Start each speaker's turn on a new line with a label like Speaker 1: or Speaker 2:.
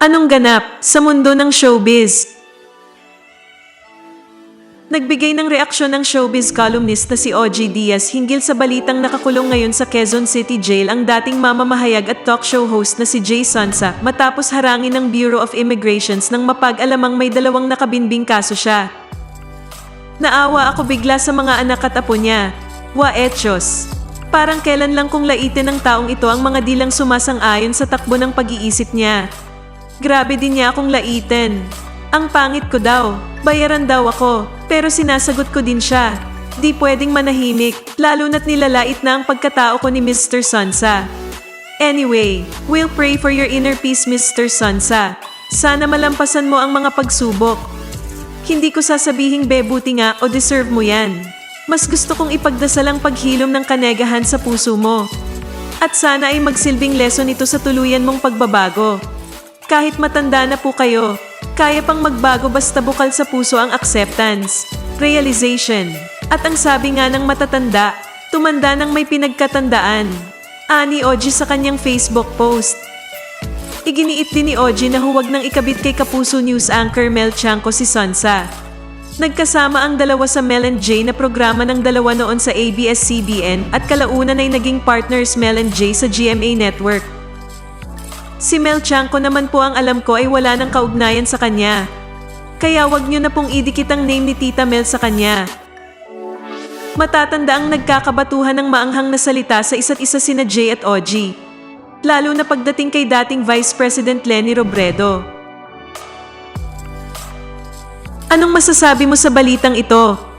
Speaker 1: Anong ganap sa mundo ng showbiz? Nagbigay ng reaksyon ng showbiz columnist na si OG Diaz hinggil sa balitang nakakulong ngayon sa Quezon City Jail ang dating mamamahayag at talk show host na si Jay Sansa matapos harangin ng Bureau of Immigrations nang mapag-alamang may dalawang nakabinbing kaso siya. Naawa ako bigla sa mga anak at apo niya. Wa etchos. Parang kailan lang kung laitin ng taong ito ang mga dilang sumasang-ayon sa takbo ng pag-iisip niya. Grabe din niya akong laitin. Ang pangit ko daw, bayaran daw ako, pero sinasagot ko din siya. Di pwedeng manahimik, lalo na't nilalait na ang pagkatao ko ni Mr. Sansa. Anyway, we'll pray for your inner peace Mr. Sansa. Sana malampasan mo ang mga pagsubok. Hindi ko sasabihing bebuti nga o deserve mo yan. Mas gusto kong ipagdasal ang paghilom ng kanegahan sa puso mo. At sana ay magsilbing leson ito sa tuluyan mong pagbabago. Kahit matanda na po kayo, kaya pang magbago basta bukal sa puso ang acceptance, realization. At ang sabi nga ng matatanda, tumanda ng may pinagkatandaan. Ani Oji sa kanyang Facebook post. Iginiit din ni Oji na huwag nang ikabit kay Kapuso News anchor Mel Chanco si Sansa. Nagkasama ang dalawa sa Mel and Jay na programa ng dalawa noon sa ABS-CBN at kalaunan ay naging partners Mel and Jay sa GMA Network. Si Mel Chanco naman po ang alam ko ay wala ng kaugnayan sa kanya. Kaya wag niyo na pong idikit ang name ni Tita Mel sa kanya. Matatanda ang nagkakabatuhan ng maanghang na salita sa isa't isa sina Jay at Oji. Lalo na pagdating kay dating Vice President Lenny Robredo. Anong masasabi mo sa balitang ito?